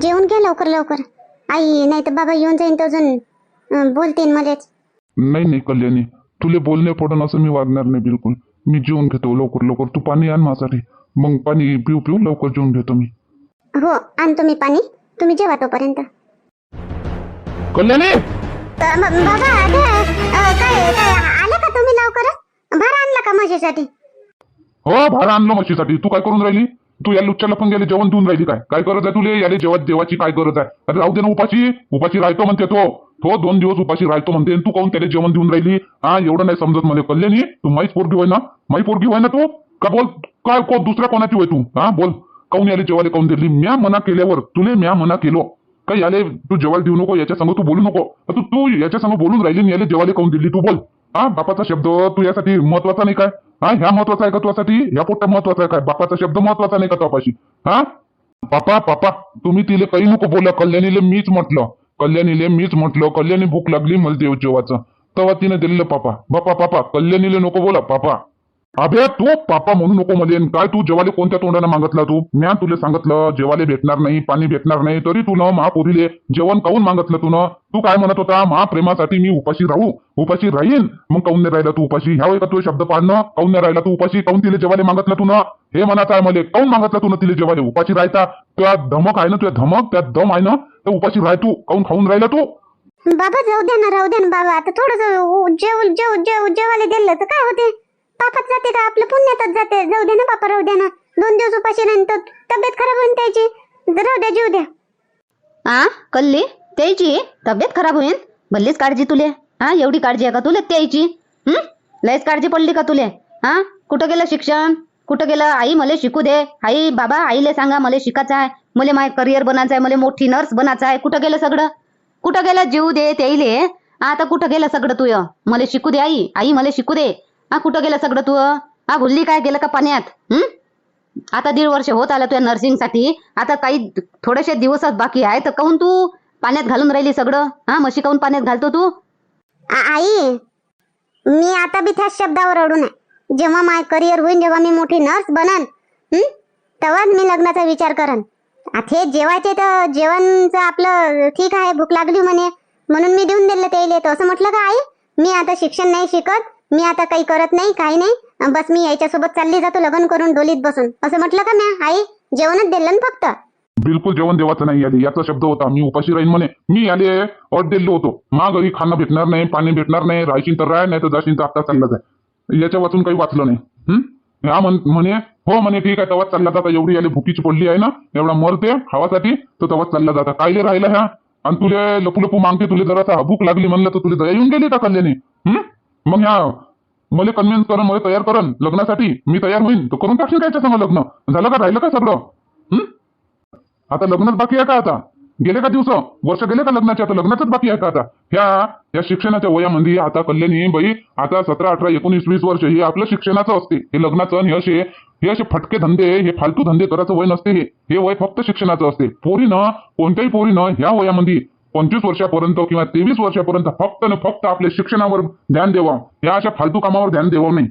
जेवून घ्या लवकर लवकर. आई नाही तर बाबा येऊन जाईन तर अजून बोलतीन मलाच. नाही नाही कल्याणी. तुले बोलणे पडून असं मी वागणार नाही बिलकुल. मी जेवून घेतो लवकर लवकर. तू पाणी आण माझ्यासाठी. मग पाणी पिऊ पिऊ लवकर जेवून घेतो मी. हो आणतो मी पाणी. तुम्ही जेवा तोपर्यंत. कल्याणी! बाबा काय काय आले का तुम्ही लवकर? भार आणला का म्हशीसाठी? हो भाडं आणलं म्हशीसाठी. तू काय करून राहिली? तू या लुच्च्याला पण गेले जेवण देऊन राहिली काय? काय गरज आहे तुले? याले जेवण देवाची काय गरज आहे? अरे राहू दे ना उपाशी. उपाशी राहतो म्हणते तो. तो दोन दिवस उपाशी राहतो म्हणते तू काहून त्याला जेवण देऊन राहिली? हा एवढं नाही समजत मला. कल्याणी तू माहीच पोरगी होय ना? माहीत पोरगी होय ना तू? का बोल काय को दुसऱ्या कोणाची होय तू? हा बोल. काऊन याले जेवायला काऊन दिली? म्या मना केल्यावर तुले म्या मना केलो. काय याले तू जेवायला देऊ नको? याच्या संग तू बोलू नको. तू तू याच्या संग बोलून राहिली याले जेवायला काऊन दिली? तू बोल. हा बापाचा शब्द तू यासाठी महत्त्वाचा नाही काय? हा ह्या महत्त्वाचा आहे का तुझ्यासाठी? ह्या पोट्या महत्त्वाचा आहे काय? बापाचा शब्द महत्त्वाचा नाही का तुपाशी हा? पापा पापा तुम्ही तिले काही नको बोला. कल्याणीले मीच म्हटलं. कल्याणीले मीच म्हटलं. कल्याणी भूक लागली मला देव जेवाचं. तेव्हा तिने दिलेलं पापा. बापा पापा कल्याणीले नको बोला. पापा अभे तू पापा म्हणू नको मध्ये काय तू जेवाले कोणत्या तोंडाने मागितला तू? म्या तुला सांगितलं जेवाले भेटणार नाही पाणी भेटणार नाही तरी तू न महापुरीले जेवण काऊन मागितलं तू न? तू काय म्हणत होता? महाप्रेमासाठी मी उपाशी राहू उपाशी राहीन. मग काऊन नाही राहिला तू उपाशी? ह्या का तू शब्द पाडणं? काऊन नाही राहिला तू उपाशी? काऊन तिले जेवाले मागितलं तू न? हे म्हणायचं आहे मला. काऊन मागितलं तू न तिले जेवाले? उपाशी राहायचा? तुझ्या धमक आहे ना तुझ्या धमक? त्या दम आहे ना? तर उपाशी राह तू. काऊन खाऊन राहिला तू? बाबा जाऊ द्या ना राहू द्या ना बाबा. आता थोडस जेव जेव जेव जेवायला दिलं तर काय होते? पापात जाते का आपलं पुण्यातच जाते. जाऊ दे ना बापा राहू द्या ना. दोन दिवस उपाशी राहीन तर तब्येत खराब होईन त्याची. राहू द्या जीव द्या. आ? कल्ली? त्याची? तब्येत खराब होईल भल्लीच काळजी तुले. हा एवढी काळजी आहे का तुले? त्याची? हम्म लयच काळजी पडली का तुले? हा कुठं गेलं शिक्षण? कुठं गेलं? आई मला शिकू दे. आई बाबा आईले सांगा मला शिकायचं आहे. मला माय करिअर बनायचं आहे मला मोठी नर्स बनायचं आहे. कुठं गेलं सगळं? कुठं गेलं? जीव दे त्याईले. आता कुठं गेलं सगळं तुय? मला शिकू दे आई. आई मला शिकू दे. हा कुठं गेलं सगळं तू? हा भुलली काय गेलं का पाण्यात? हम्म आता दीड वर्ष होत आलं तुझ्या नर्सिंगसाठी. आता काही थोडेसे दिवसच बाकी आहे. तर काहून तू पाण्यात घालून राहिली सगळं? हा म्हशी काहून पाण्यात घालतो तू? आई मी आता बी त्याच शब्दावर अडून आहे. जेव्हा माय करिअर होईन जेव्हा मी मोठी नर्स बनन हं? तेव्हाच मी लग्नाचा विचार करन. हे जेवायचे तर जेवणचं आपलं ठीक आहे भूक लागली म्हणे. म्हणून मी देऊन दिलं त्याला. तर असं म्हटलं का आई? मी आता शिक्षण नाही शिकत. मी आता काही करत नाही काही नाही. बस मी याच्यासोबत चालली जातो लग्न करून डोलीत बसून. असं म्हटलं का म्या? आई जेवणच दिलं ना फक्त? बिलकुल जेवण देवाचं नाही याले याचा शब्द होता मी उपाशी राहीन म्हणे. मी याले अट दिलो होतो. मा घरी खाणं भेटणार नाही पाणी भेटणार नाही राहायची तर राह नाही तर जाशील तर आता चालला जाय. याच्या वाचून काही वाचलं नाही. हम्म हा म्हण म्हणे हो म्हणे ठीक आहे तवाच चालला जाता. एवढी याले भुकीची पडली आहे ना? एवढा मरते खावासाठी तर तवाच चालला जाता. कायले राहिला ह्या? आणि तुले लपू लपू मागते तुले जरासा. भूक लागली म्हणलं तर तुला दया येऊन गेली का हम्म मग ह्या मला कन्व्हिन्स करून मला तयार करण लग्नासाठी मी तयार होईन. तर करून टाकशील काय सांग लग्न? झालं का राहिलं का सगळं? आता लग्नच बाकी आहे का आता? गेले का दिवस? वर्ष गेले का लग्नाचे? आता लग्नाचंच बाकी आहे का आता? ह्या या शिक्षणाच्या वयामध्ये आता कल्याणी बाई आता सतरा अठरा एकोणीस वीस वर्ष हे आपलं शिक्षणाचं असते. हे लग्नाचं आणि हे असे हे असे फटके धंदे हे फालतू धंदे करायचं वय नसते हे. हे वय फक्त शिक्षणाचं असते. पोरीनं कोणत्याही पोरीनं ह्या वयामध्ये पंचवीस वर्षापर्यंत किंवा तेवीस वर्षापर्यंत फक्त न फक्त आपल्या शिक्षणावर ध्यान द्यावा या अशा फालतू कामावर ध्यान द्यावं नाही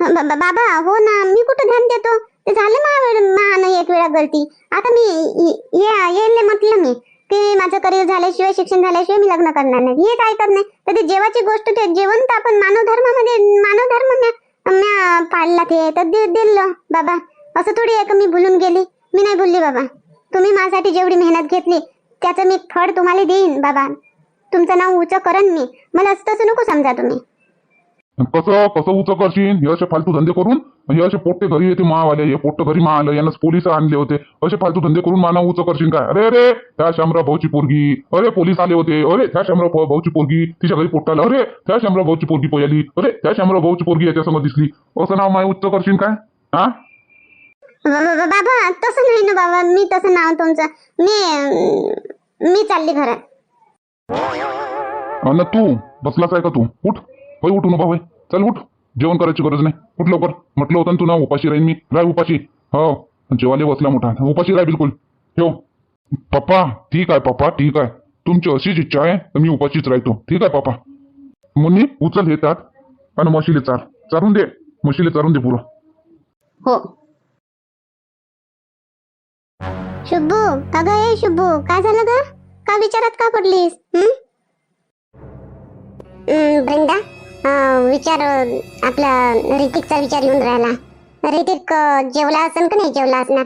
बाबा हो ना मी कुठं ध्यान देतो? ते झालं मा मान एक वेळा गलती. आता मी इ- ये- येले म्हटलं मी की माझं करिअर झाल्याशिवाय शिक्षण झाल्याशिवाय मी लग्न करणार नाही. हे काय तर नाही तर ते जेवाची गोष्ट ते जेवण तर आपण मानव धर्मामध्ये मानव धर्म म्या- म्या पाळला ते. तर दे दिलं. बाबा असं थोडी आहे का मी भुलून गेली? मी नाही भुलली बाबा. तुम्ही माझ्यासाठी जेवढी मेहनत घेतली त्याचं मी फळ तुम्हाला देईन बाबा. तुमचं नाव उंच करन मी. मला असं तसं नको समजा तुम्ही. कसं कसं उच करशील? हे असे फालतू धंदे करून? हे असे पोट्टे घरी येते मावाले. हे पोट्ट घरी मा आलं यांना पोलीस आणले होते. असे फालतू धंदे करून माना उच करशील काय? अरे अरे त्या शामराव भाऊची पोरगी. अरे पोलीस आले होते. अरे त्या शामराव भाऊ- भाऊची पोरगी तिच्या घरी पोट्ट आलं अरे त्या शामराव भाऊची पोरगी पोयाली. अरे त्या शामराव भाऊची पोरगी याच्यासमोर दिसली. असं नाव माय उच्च करशील काय? हा? बाबा तसं नाही ना बाबा. मी तसं नाव तुमचं मी मी चालली घरात. अन तू बसलाच आहे का तू? उठ. होय उठू ना भाऊ चल उठ. जेवण करायची गरज नाही. उठ लवकर. म्हटलं होतं ना तू ना उपाशी राहीन मी. राय उपाशी. हो. जेवाले बसला मोठा. उपाशी राह बिलकुल. ठेव. पप्पा ठीक आहे पप्पा ठीक आहे. तुमची अशीच इच्छा आहे तर मी उपाशीच राहतो. ठीक आहे पप्पा. मुन्नी उचल हे तात आणि म्हशीले चार चारून दे. म्हशीले चारून दे पुरं. हो. शुभू अगं ए शुभू काय झालं ग? का विचारात का पडलीस? वृंदा अं, विचार आपला ऋतिकचा विचार येऊन राहिला. ऋतिक जेवला असेल का नाही जेवला असणार?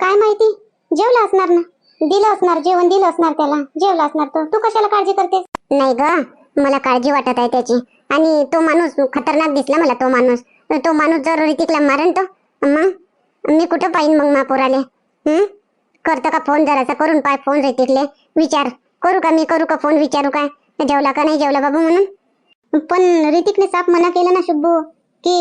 काय माहिती? जेवला असणार ना? दिलं असणार जेवण दिलं असणार त्याला. जेवला असणार तो. तू कशाला काळजी करतेस? नाही ग मला काळजी वाटत आहे त्याची. आणि तो माणूस खतरनाक दिसला मला तो माणूस. तो माणूस जर ऋतिकला मारेन तो मग? मी कुठं पाहिन मग मा पोराले? हं? करतो का फोन जरासा? करून पाय फोन ऋतिकले विचार. करू का मी? करू का फोन? विचारू काय? जेवला का नाही जेवला बाबू म्हणून? पण ऋतिकने साफ मना केला ना शुभू की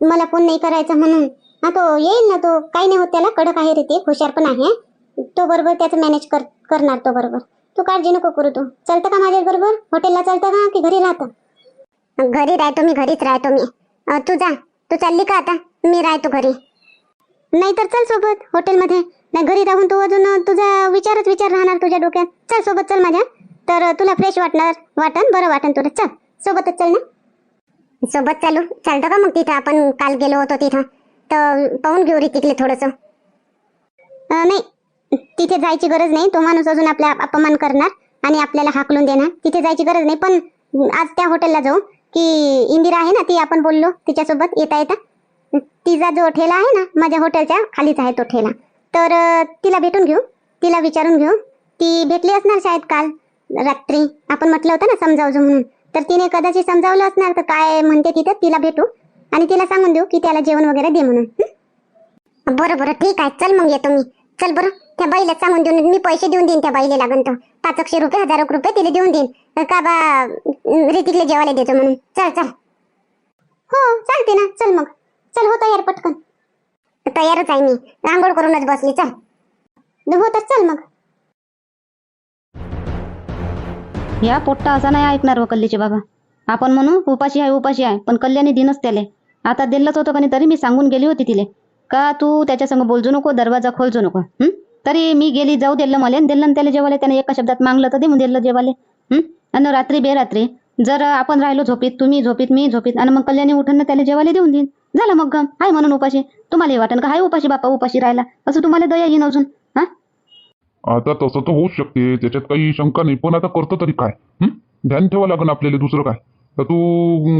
मला फोन नाही करायचा म्हणून. हा तो येईल ना तो. काही नाही होत त्याला. कडक आहे ऋतिक हुशार पण आहे. तो बरोबर त्याचं मॅनेज कर करणार तो बरोबर. तू काळजी नको करू तू. चालतं का माझ्या बरोबर? हॉटेलला चालतं का? की घरी राहतं? घरी राहतो मी. घरीच राहतो मी. तू जा. तू चालली का आता? मी राहतो घरी. नाही तर चल सोबत. हॉटेलमध्ये. नाही घरी राहून तू अजून तुझा विचारच विचार राहणार तुझ्या डोक्यात. चल सोबत चल माझ्या. तर तुला फ्रेश वाटणार वाटन बरं वाटन तुला. चल सोबतच चल ना. सोबत चालू. चालतं का मग तिथं? आपण काल गेलो होतो तिथं. तर पाहून घेऊ ऋतिकले थोडंसं. नाही तिथे जायची गरज नाही. तो माणूस अजून आपला अपमान करणार आणि आपल्याला हाकलून देणार. तिथे जायची गरज नाही. पण आज त्या हॉटेलला जाऊ. की इंदिरा आहे ना ती आपण बोललो तिच्यासोबत येता येता तिचा जो ठेला आहे ना माझ्या हॉटेलच्या खालीच आहे तो ठेला. तर तिला भेटून घेऊ. तिला विचारून घेऊ. ती भेटली असणार शाळेत काल रात्री. आपण म्हटलं होतं ना समजावजो म्हणून. तर तिने कदाचित समजावलं असणार तर काय म्हणते तिथे तिला भेटू. आणि तिला सांगून देऊ की त्याला जेवण वगैरे दे म्हणून. बरं बरं ठीक आहे. चल मग येतो मी. चल बरं. त्या बाईला सांगून देऊन मी पैसे देऊन देईन त्या बाईला लागून तो. पाच रुपये हजार रुपये तिला देऊन देईन. का बा रितिकले जेवायला देतो म्हणून. चल चल. हो चालते ना. चल मग. चल हो तयार पटकन. तयारच आहे मी. रांगोळ करूनच बसली चल. हो तर चल मग. या पोट्टा असा नाही ऐकणार व कल्लीचे बाबा. आपण म्हणू उपाशी आहे उपाशी आहे पण कल्याणी दिनच त्याले. आता दिलंच होतं का नाही तरी मी सांगून गेली होती तिले. का तू त्याच्यासंग बोलजू नको दरवाजा खोलजू नको हम्म तरी मी गेली जाऊ दिलं मला दिलं त्याला जेवाले त्याने एका शब्दात मागलं तर देऊन दिलं जेवाले हम्म आणि रात्री बेरात्री जर आपण राहिलो झोपीत तुम्ही झोपीत मी झोपीत आणि मग कल्याणी उठून त्याला जेवायला देऊन देईन. झालं मग गम हाय म्हणून उपाशी. तुम्हाला वाटन का? हाय उपाशी बापा उपाशी राहिला. असं तुम्हाला दया येईन अजून हा? आता तसं तर होऊ शकते. त्याच्यात काही शंका नाही. पण आता करतो तरी काय? हं? ध्यान ठेवा लागेल आपल्याला दुसरं काय? तर तू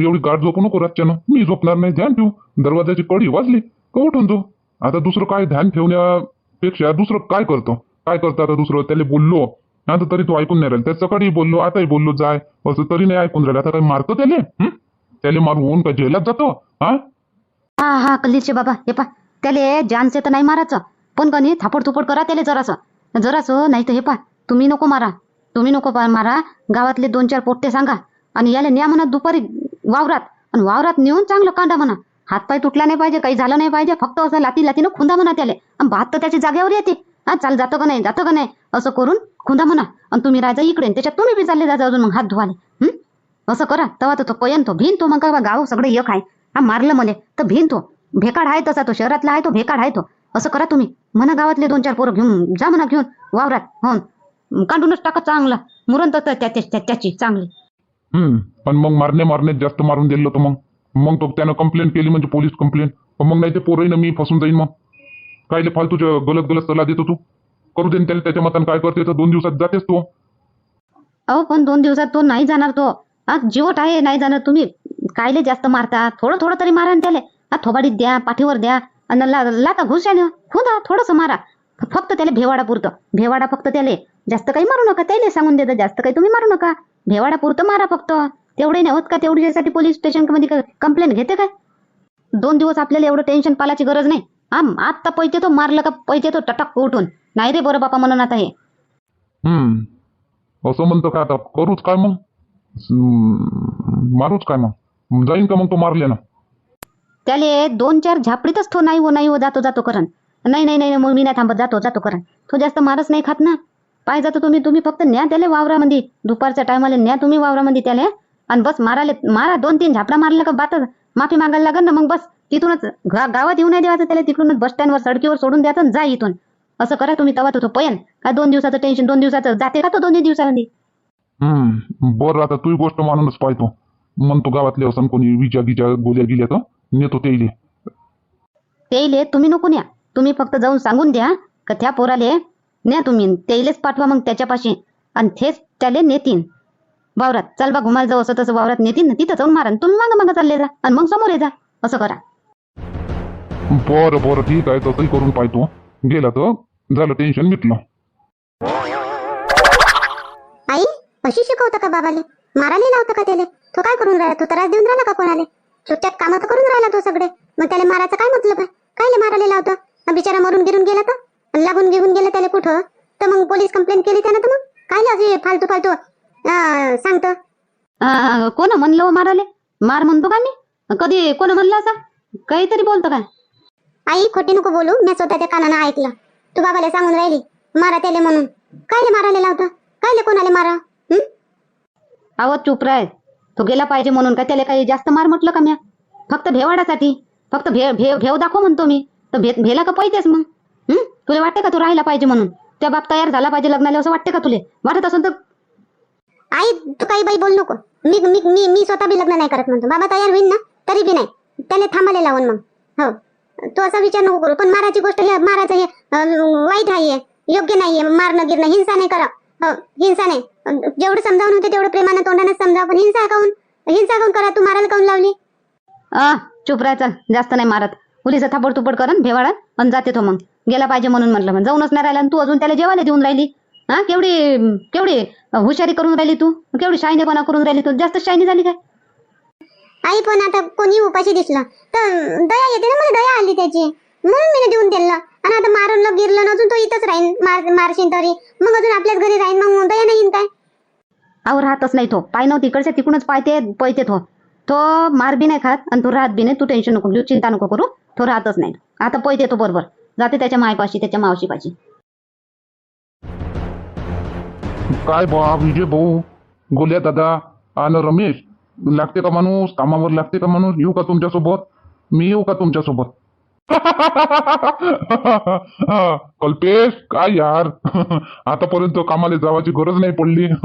एवढी गाठ झोपू नको रातच्यानं. मी झोपणार नाही. ध्यान ठेवू. दरवाजाची कडी वाजली. का उठून तू? आता दुसरं काय ध्यान ठेवण्यापेक्षा दुसरं काय करतो? काय करतो आता दुसरं? त्याला बोललो. आता तरी तू ऐकून नाही राहिला. त्या सकाळी बोललो आताही बोललो जाय. असं तरी नाही ऐकून राहिलं. आता काय मारतो त्याले? हं? त्याले मारून का जेलात जातो? हा? हा हा कल्लीचे बाबा हे पा त्याले जानसे तर नाही मारायचं. पण कणी थापड थुपड करा त्याले जरासं. जरासं नाही तर हे पा तुम्ही नको मारा. तुम्ही नको पा मारा. गावातले दोन चार पोट्टे सांगा. आणि याला न्या म्हणा दुपारी वावरात. आणि वावरात नेऊन चांगलं कांदा म्हणा. हातपाय तुटला नाही पाहिजे काही झालं नाही पाहिजे फक्त असं लाती लातीनं खुंदा म्हणा त्याले. आणि भात तर त्याची जागेवर येते. हा चाल जातं का नाही जातं का नाही? असं करून खुंदा म्हणा. आणि तुम्ही राहायचा इकडे त्याच्यात तुम्ही बी चालले जायचं अजून मग हात धुवाले. हम्म असं करा. तेव्हा तर तो पयन तो भिन तो मग का गाव सगळे एक आहे. हा मारलं मले. तर भिन तो. भेकाड आहे तसा तो शहरातला आहे तो भेकाड आहे तो. असं करा तुम्ही. म्हणा गावातले दोन चार पोरं घेऊन जा म्हणा घेऊन वावरात हो काढूनच टाका चांगला. मुरण तर त्या- त्या- त्या- त्याची चांगली. हम्म पण मग मारणे मारण्यात जास्त मारून दिलं तर मग? मग तो त्यानं कंप्लेंट केली म्हणजे पोलीस कंप्लेंट मग नाही ते पोरही मी फसून जाईन मग? कायले फालतूच्या गलत गलत सल्ला देतो तू? करू दे न त्याला त्याच्या मतानं काय करते तर दोन दिवसात जातेस तू. अहो पण दोन दिवसात तो नाही जाणार तो. हा जीवट आहे नाही जाणार तुम्ही. कायले जास्त मारता? थोडं थोडं तरी मारा त्याला त्याले. हा थोबाडीत द्या पाठीवर द्या. आणि ला लाता घुसाने खुदा हो थोडंसं मारा. फक्त त्याला भेवाडा पुरतं भेवाडा फक्त त्याले. जास्त काही मारू नका. त्याला सांगून देता. जास्त काही तुम्ही मारू नका. भेवाडा पुरतं मारा फक्त. तेवढे नाही होत का? तेवढ्यासाठी पोलीस स्टेशनमध्ये कंप्लेंट घेते काय दोन दिवस आपल्याला एवढं टेन्शन पालाची गरज नाही. हा आत्ता पैसे तो मारलं का? पैसे तो टटक उठून. नाही रे बरं बापा म्हणून आता हे. हम्म. असं म्हणतो काय आता? करूच काय मग? मारूच काय मग? जाईन का मग तो मारले ना त्याले दोन चार झापडीतच तो नाही हो नाही हो जातो जातो करण. नाही नाही नाही मग मी नाही थांबत जातो जातो करण. तो जास्त मारच नाही खात ना. पाय जातो तुम्ही तुम्ही फक्त न्या त्याले वावरामध्ये. दुपारच्या टायमाला न्या तुम्ही वावरामध्ये त्याले. आणि बस माराले मारा दोन तीन झापडा मारला का बात माफी मागायला लागेल ना मग बस. तिथूनच गा- गावात येऊ नाही द्यायचं त्याला तिकडूनच बस स्टँडवर सडकीवर सोडून द्यायचं आणि जा इथून. असं करा तुम्ही तेव्हा तो पयन. का दोन दिवसाचं टेन्शन दोन दिवसाचं जाते का तो दोन दिवसामध्ये? हम्म बरं आता तू गोष्ट मानूनच पाहतो. म्हणतो गावातले असं कोणी विजा गिजा गोल्या गिल्या तर नेतो ते इले ते तुम्ही नको न्या. तुम्ही फक्त जाऊन सांगून द्या का त्या पोराले न्या तुम्ही. त्याइलेच पाठवा मग त्याच्यापाशी. आणि तेच त्याले नेतीन. वावरात चल बा घुमायला जाऊ असं तसं वावरात नेतीन. ना तिथं जाऊन मारा तुम्ही मागं मागं चालले जा आणि मग समोर ये जा. असं करा. बरं बरं ठीक आहे. तसंही करून पाहतो. गेला तर झालं टेन्शन मिटलं. आई अशी शिकवतं का बाबाले? मारायला लावतं का त्याले? तो काय करून राहिला? तो त्रास देऊन राहिला का कोणाले? सुट्ट्यात कामं तर करून राहिला तो सगळे. मग त्याला मारायचं काय मतलब आहे? कायले मारायला लावतं? बिचारा मरून गिरून गेला तर लागून घेऊन गेला त्याला कुठं? तर मग पोलीस कंप्लेंट केली त्यानं तर मग? कायले असे फालतू फालतू सांगतं? कोण म्हणलं हो माराले मार म्हणतो का मी? कधी कोण म्हणलं असं? काहीतरी बोलतो काय आई खोटी नको बोलू. मी स्वतःच्या कानानं ऐकलं. तू बाबाला सांगून राहिली. मारा त्याले म्हणून. कायले मारायला लावतं? कायले कोणाले मारा? हं? आवाज चुप राह तो गेला पाहिजे म्हणून का? त्याला काही जास्त मार म्हटलं का म्या? फक्त भेवाडासाठी. फक्त भे भेव भेव दाखव म्हणतो मी. तर भे भेला का पाहिजेच मग? हम्म तुला वाटते का तू राहिला पाहिजे म्हणून? त्या बाप तयार झाला पाहिजे लग्नाला असं वाटते का तुले? वाटत असेल तर आई तू काही बाई बोल नको. मी मी मी मी स्वतः बी लग्न नाही करत म्हणतो. बाबा तयार होईल ना? तरी बी नाही. त्याने थांबायला लावून मग. हो. तू असा विचार नको करू. पण मारायची गोष्ट हे मारायचं हे वाईट आहे योग्य नाहीये. मारणं गिरणं हिंसा नाही करा हो हिंसा नाही. अं, जेवढं समजावून होते तेवढं प्रेमानं तोंडाने समजाव पण हिंसा काऊन? हिंसा काऊन करा? तू मारायला काऊन लावली? आ चुप राह चल. जास्त नाही मारत. पोलीस थापड तुपड करन भेवाडा आणि जाते तो मग. गेला पाहिजे म्हणून म्हटलं मग. जाऊनच नाही राहिला तू अजून त्याला जेवायला देऊन राहिली? हा केवढी केवढी हुशारी करून राहिली तू? केवढी शायनेपणा करून राहिली तू? जास्त शायनी झाली काय? आई पण आता कोणी उपाशी दिसलं. तर दया येते ना मला दया आली त्याची. म्हणून मी देऊन दिलं. आणि आता मारून गिरलं न अजून तो इथंच राहीन मार मारशील तरी. मग अजून आपल्याच घरी राहीन मग दया नाही येईन काय? अहो राहतच नाही तो. पाय नव्हती इकडच्या तिकडूनच पायते पळते तो. तो मार बी नाही खात आणि तू राहत बी नाही तू टेन्शन नको घेऊ चिंता नको करू. तो राहतच नाही. आता पळते तो बरोबर. जाते त्याच्या मायपाशी त्याच्या मावशीपाशी. काय बा विजय भाऊ? गोल्या दादा आणि रमेश? लागते का माणूस? कामावर लागते का माणूस? येऊ का तुमच्यासोबत? मी येऊ का तुमच्यासोबत? कल्पेश काय यार? आतापर्यंत कामाला जावाची गरज नाही पडली.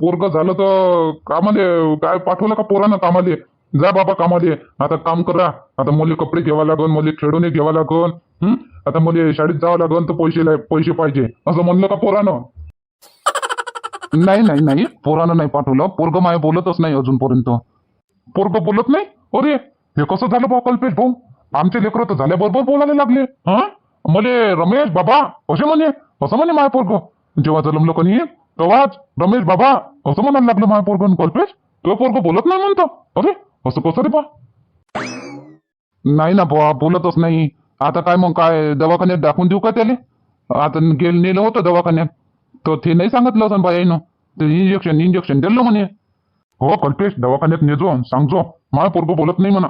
पोरग झालं तर कामाले काय पाठवलं का पोरानं कामाले? जा बाबा कामाले. आता काम करा. आता मुले कपडे घ्यावा लागन मुले खेळणे घ्यावा लागन. आता मुले शाळेत जावं लागन तर पैसे पैसे पाहिजे. असं म्हणलं का पोरानं? नाही नाही नाही. पोरानं नाही पाठवलं. पोरग माय बोलतच नाही अजूनपर्यंत. पोरग बोलत नाही? अरे हे कसं झालं बा कल्पेश भाऊ? आमचे लेकरं तर झाल्याबरोबर बोलायला लागले. हा? मले रमेश बाबा असे म्हणे असं म्हणे माय पोरग. जेव्हा जलमलो कोणी तेव्हाच रमेश बाबा असं म्हणायला लागलं माय पोरग कल्पेश. तो पोरग बोलत नाही म्हणतो. अरे असं कसं रे बा? नाही ना बा बोलतच नाही. आता काय मग काय दवाखान्यात दाखवून देऊ का त्याले? आता गेल नेलं होतं दवाखान्यात. तर ते नाही सांगितलं असं बाई यायनं ते इंजेक्शन इंजेक्शन दिलं म्हणे. हो कल्पेश दवाखान्यात नेजो सांगजो. माय पोरग बोलत नाही म्हणा.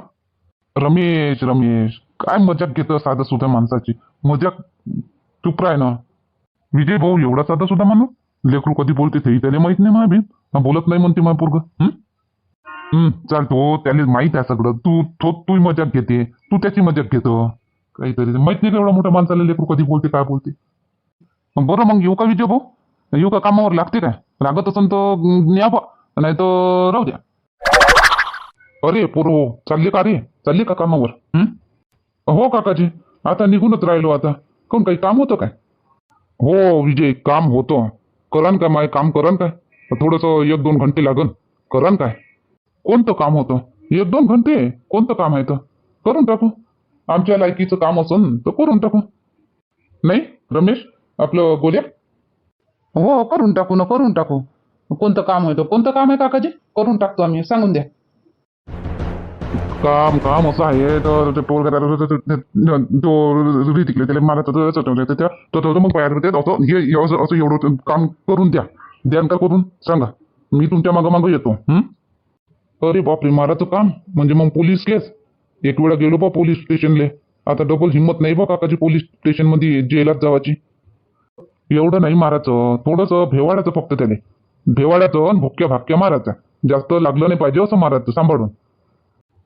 रमेश रमेश काय मजाक घेतं साधं सुद्धा माणसाची? मजाक चुप राय ना. विजय भाऊ एवढा साधा सुद्धा माणूस? लेकरू कधी बोलते ते त्याला माहीत नाही माय बी बोलत नाही म्हणते माझ्या पोरग. हम्म चालतो त्याला माहीत आहे सगळं. तू तो तू मजाक घेते. तू त्याची मजाक घेतो. काहीतरी. माहीत नाही का एवढा मोठ्या माणसाला लेकरू कधी बोलते काय बोलते? मग बरं मग येऊ का विजय भाऊ? येऊ का कामावर? लागते काय? लागत असेल तर न्या बा नाही तर राहू द्या. अरे पोरो चालले का रे? चालले का कामावर? हम्म हो काकाजी आता निघूनच राहिलो आता. कोण काही काम होतं काय? हो विजय काम होतं. करान काय माय काम करान काय? थोडस एक दोन घंटे लागन. करान काय? कोणतं काम होतं? एक दोन घंटे? कोणतं काम आहे तर करून टाकू. आमच्या लायकीचं काम असून तर करून टाकू. नाही रमेश आपलं गोल्या? हो करून टाकू ना करून टाकू. कोणतं काम आहे तर कोणतं काम आहे काकाजी? करून टाकतो आम्ही सांगून द्या. काम काम असं आहे. तर ते पोर तो ऋतिकले त्याला मारायचं तर त्या तर मग बाहेर होते. असं हे असं असं एवढं काम करून द्या. द्यान का करून सांगा. मी तुमच्या मागं मागं येतो. अरे बापरे मारायचं काम. म्हणजे मग पोलीस केस. एक वेळा गेलो बा पोलीस स्टेशनले. आता डबल हिंमत नाही बा काकाची पोलीस स्टेशनमध्ये जेलात जावाची. एवढं नाही मारायचं. थोडंसं भेवाड्याचं फक्त त्याने भेवाड्याचं आणि भुक्या भाक्या मारायचं. जास्त लागलं नाही पाहिजे असं मारायचं सांभाळून.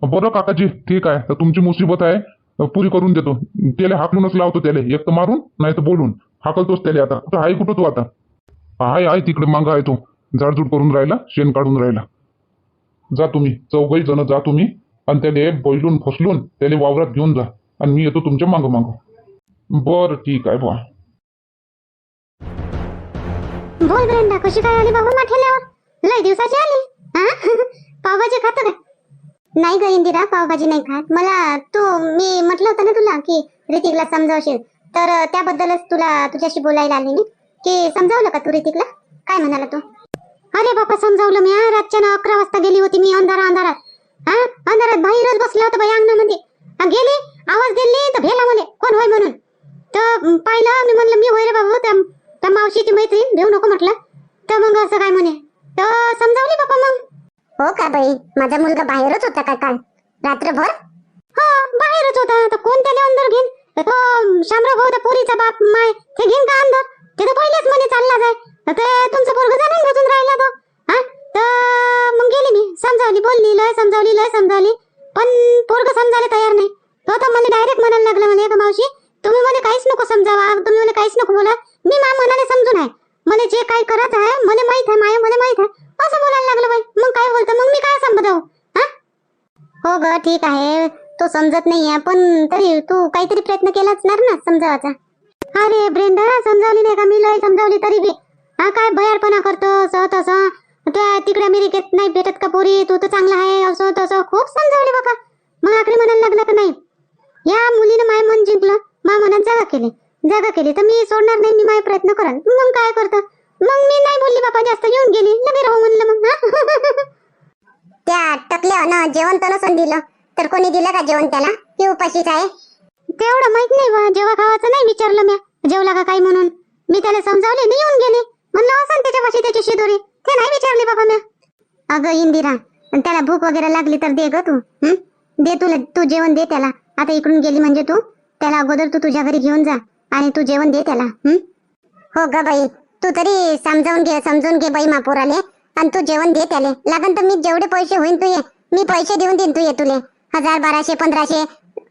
बरं काकाजी ठीक आहे. तर तुमची मुसीबत आहे. पुरी करून देतो. त्याला हाकलूनच लावतो त्याला. एक तर मारून नाही तर बोलून. हाकलतोच त्याला आता. तर आहे कुठं तू आता? आहे आहे तिकडे मागं आहे तो. जाडजूड करून राहिला शेण काढून राहिला. जा तुम्ही. चौघही जण जा तुम्ही. आणि त्याला बैलून फसलून त्याला वावरात घेऊन जा. आणि मी येतो तुमच्या मागं मागं. बरं ठीक आहे बा. बोल ब्रेंडा कशी काय आली बाबा? माठेल्यावर लय दिवसाची आली. हा? खात काय नाही ग इंदिरा पावभाजी नाही खात. मला तू मी म्हटलं होतं ना तुला की ऋतिकला समजावशील. तर त्याबद्दलच तुला तुझ्याशी बोलायला आले मी की समजावलं का तू ऋतिकला काय म्हणाला तू? अरे बापा समजावलं मी हा. रातच्या ना अकरा वाजता गेली होती मी अंधारा अंधारात. हा? अंधारात बाहेरच बसला होता बाई अंगणामध्ये. गेले गेली? आवाज दिली तर भेला म्हणे कोण होय म्हणून? तर पाहिलं मी म्हणलं मी होय रे बाबू हो, त्या त्या मावशीची मैत्रीण भेऊ नको म्हटलं. तर मग असं काय म्हणे? तर समजावली बापा मग. हो का बाई? माझा मुलगा बाहेरच होता का काल? रात्रभर? हा बाहेरच होता. तर कोण त्याला अंदर घेईन? तो शामराव भाऊ त्या पोरीचा बाप माय ते घेईन का अंदर ते तर पहिलेच म्हणे चालला जाय. ते तुमचं पोरग जाणून घुसून राहिला तो. हा? तर मग गेली मी. समजावली बोलली लय समजावली लय समजावली. पण पोरग समजायला तयार नाही. तो तर मला डायरेक्ट म्हणायला लागला म्हणे का मावशी तुम्ही मला काहीच नको समजावा. तुम्ही मला काहीच नको बोला. मी मा मनाने समजून आहे. मला जे काही करत आहे मला माहीत आहे माया मला माहीत आहे. असं बोलायला लागलं बाई. मग काय बोलतो मग मी काय समजावं हा? हो ग ठीक आहे. तो समजत नाहीये पण तरी तू काहीतरी प्रयत्न केलाच ना समजावाचा अरे ब्रेंडा समजावली नाही का? मी लय समजावली तरी बी. हा काय भयारपणा करतो असं तसं? त्या तिकडे अमेरिकेत नाही भेटत का पोरी? तू तर चांगला आहे असं तसं. खूप समजावली बाबा. मग आखरी म्हणायला लागलं का नाही? या मुलीनं माय मन जिंकलं. मा मनात जागा केली. जागा केली तर मी सोडणार नाही मी माय प्रयत्न करन मग काय करतं? मग मी नाही बोलली बाबा जास्त येऊन गेली. लगे राहू म्हणलं मग? त्या टकल्या जेवण तर नसून दिलं. तर कोणी दिलं का जेवण त्याला? की उपाशीच आहे. तेवढं माहीत नाही बा जेव्हा खावाचं नाही विचारलं म्या. जेवला का काय म्हणून? मी त्याला समजावले नाही येऊन गेले. म्हणलं असं त्याच्यापाशी त्याची शिदोरी. ते नाही विचारली बाबा म्या. अगं इंदिरा त्याला भूक वगैरे लागली तर दे ग तू? दे तुला तू जेवण दे त्याला. आता इकडून गेली म्हणजे तू. त्याला अगोदर तू तुझ्या घरी घेऊन जा. आणि तू जेवण दे त्याला हं? हो ग बाई तू तरी समजावून घे समजून घे बाई मापुराले. आणि तू जेवण दे त्याले. लागन तर मी जेवढे पैसे होईन तू ये मी पैसे देऊन देईन तू ये तुले. हजार बाराशे पंधराशे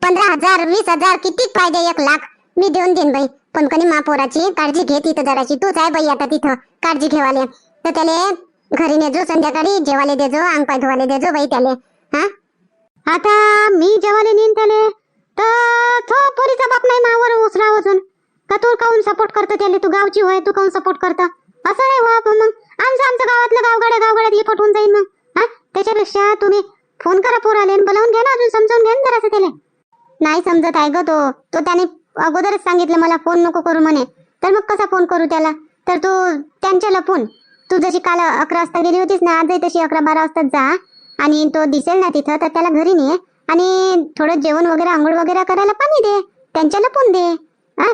पंधरा हजार वीस हजार किती फायदे एक लाख मी देऊन देईन बाई. पण कणी मापोराची काळजी घे तिथं जराशी. तूच आहे बाई आता तिथं काळजी घेवाले. तर त्याले घरी नेजो संध्याकाळी जेवाले देजो अंग पाय धुवाले देजो बाई त्याले. हा? आता मी जेवाले नेईन त्याले. तर तो पोरीचा बाप नाही मावर उसरा अजून. का तू काऊन सपोर्ट करतो त्याले? तू गावची होय तू काऊन सपोर्ट करतो? असं नाही मग. आमचं आमचं गावातलं गावगाड्या गावगाड्यात हे पटवून जाईल मग. हा? त्याच्यापेक्षा तुम्ही फोन करा पोराले बोलावून घ्या ना अजून समजावून घ्या ना जरासं नाही समजत आहे ग तो. तो त्याने अगोदरच सांगितलं मला फोन नको करू म्हणे. तर मग कसा फोन करू त्याला? तर तू त्यांच्या लपून तू जशी काल अकरा वाजता गेली होतीस ना आजही तशी अकरा बारा वाजता जा. आणि तो दिसेल ना तिथं तर त्याला घरी ने. आणि थोडं जेवण वगैरे आंघोळ वगैरे करायला पाणी दे. त्यांच्या लपून दे. हा?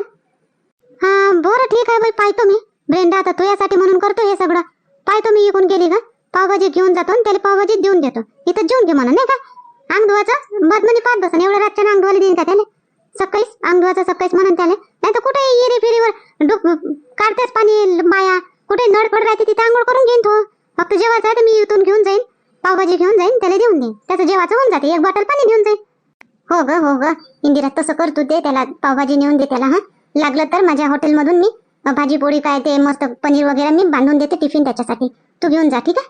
हा बरं ठीक आहे बाई पाहतो मी. ब्रेंडा आता तुझ्यासाठी म्हणून करतो हे सगळं. पाहतो मी इकून गेली का पावभाजी घेऊन जातो आणि त्याला पावभाजी देऊन देतो. इथं जेवून घे म्हणून नाही का? अंग धुवाचं बाद म्हणजे पाच बसन एवढं रातच्या अंग धुवायला देईन का त्याला? सकाळीच अंग धुवाचं सकाळीच म्हणून त्याला. नाही तर कुठे येरी फिरीवर डुक काढतेच पाणी माया कुठे नळ पड राहते तिथे आंघोळ करून घेईन तो. फक्त जेवायचं आहे तर मी इथून घेऊन जाईन. पावभाजी घेऊन जाईन त्याला देऊन देईन. त्याचं जेवायचं होऊन जाते. एक बॉटल पाणी घेऊन जाईन. हो ग हो ग. इंदिरा तसं कर तू दे त्याला पावभाजी नेऊन दे त्याला हा. लागलं तर माझ्या हॉटेलमधून मी भाजी पोळी काय ते मस्त पनीर वगैरे मी बांधून देते टिफिन त्याच्यासाठी. तू घेऊन जा ठीक आहे?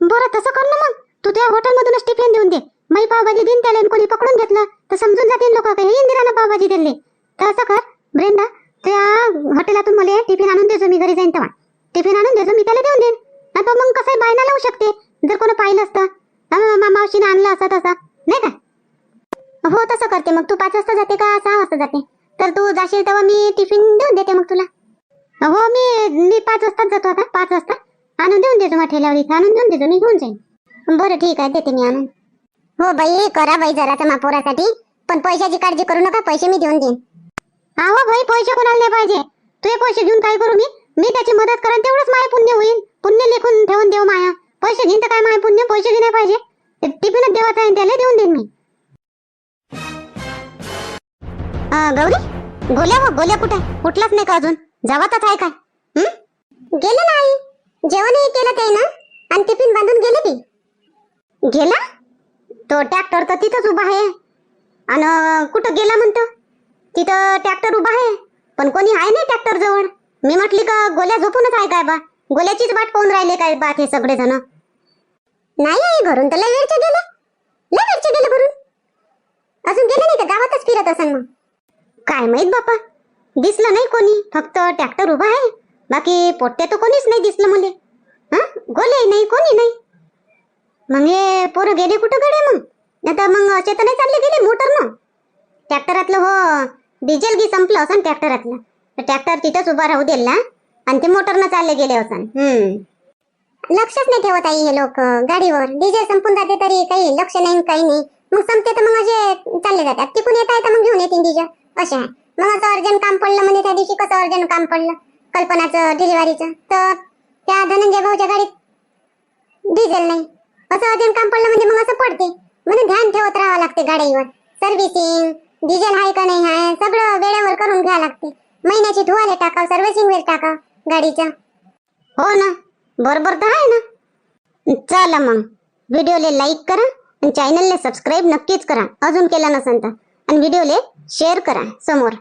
बरं तसं कर ना मग. तू त्या हॉटेलमधूनच टिफिन देऊन दे. मी पावभाजी देईन त्याला कोणी पकडून घेतलं तर समजून जातील लोक काही इंदिरानं पावभाजी दिले. तर असं कर ब्रेंडा त्या हॉटेलातून मला टिफिन आणून देजो मी घरी जाईन तेव्हा. टिफिन आणून देजो मी त्याला देऊन देईन. आता मग कसं आहे बायना लावू शकते. जर कोणी पाहिलं असतं मावशीने मावशीनं आणलं असं तसं. नाही का? हो तसं करते मग. तू पाच वाजता जाते का सहा वाजता जाते? तर तू जाशील तेव्हा मी टिफिन देऊन देते मग तुला. हो मी मी पाच वाजताच जातो आता पाच वाजता. आणून देऊन देतो मग ठेल्यावर इथं आणून देऊन देतो मी घेऊन जाईन. बरं ठीक आहे देते मी आणून. हो बाई करा बाई जरा तर मापोरासाठी पण पैशाची काळजी करू नका पैसे मी देऊन देईन. अहो भाई पैसे कोणाला नाही पाहिजे. तुझे पैसे घेऊन काय करू मी? मी त्याची मदत करेन तेवढंच माय पुण्य होईल. पुण्य लिखून ठेवून देऊ माया. पैसे घेईन तर काय माय पुण्य? पैसे घेणे पाहिजे. टिफिनच देवाचा आहे त्याला देऊन देईन मी. गौरी? गोल्या हो गोल्या कुठे उठलाच नाही का अजून? जावातच आहे काय? गेले ना आई. जेवणही केलं ते ना? आणि टिफिन बांधून गेले ती. गेला? तो ट्रॅक्टर तर तिथंच उभा आहे. आणि कुठं गेला म्हणतो? तिथं ट्रॅक्टर उभा आहे. पण कोणी आहे नाही ट्रॅक्टर जवळ. मी म्हटली का गोल्या झोपूनच आहे काय बा? गोल्याचीच वाट पाहून राहिले काय बा हे सगळे जण नाही आई घरून तर लय वेळचे गेले. लय वेळचे गेले घरून अजून गेले नाही का? गावातच फिरत असेल मग. काय माहीत बापा? दिसलं नाही कोणी. फक्त ट्रॅक्टर उभा आहे. बाकी पोट्टे तर कोणीच नाही दिसलं मुले. हा? गोले नाही कोणी नाही. मग हे पोरं गेले कुठं गडे मग? नाही तर मग असे तर नाही चालले गेले मोटर न? ट्रॅक्टरातलं हो डिझेल गी संपलं असं ट्रॅक्टरातलं ट्रॅक्टर तिथंच उभा राहू दिला आणि ते मोटरनं चालले गेले असं हम्म. लक्षच नाही ठेवत आई हे लोक. गाडीवर डिझेल संपून जाते तरी काही लक्ष नाही काही नाही. मग संपते तर मग असे चालले जातात. तिकून येता तर मग घेऊन येतील डिझेल असे आहे मग असं अर्जंट काम पडलं म्हणजे त्या दिवशी कसं अर्जंट काम पडलं? कल्पनाचं डिलिव्हरीचं तर त्या धनंजय भाऊच्या गाडीत डिझेल नाही. असं अर्जंट काम पडलं म्हणजे मग असं पडते. म्हणून ध्यान ठेवत राहावं लागते गाडीवर. सर्व्हिसिंग डिझेल आहे का नाही आहे सगळं वेळेवर करून घ्यावं लागते. महिन्याची धुवाले टाकाव सर्व्हिसिंग वेळ टाकाव गाडीच्या हो ना? बरोबर तर आहे ना? चला मग. व्हिडिओले लाईक करा आणि चॅनलला सबस्क्राईब नक्कीच करा. अजून केलं नसेल तर. आणि व्हिडिओले शेअर करा समोर.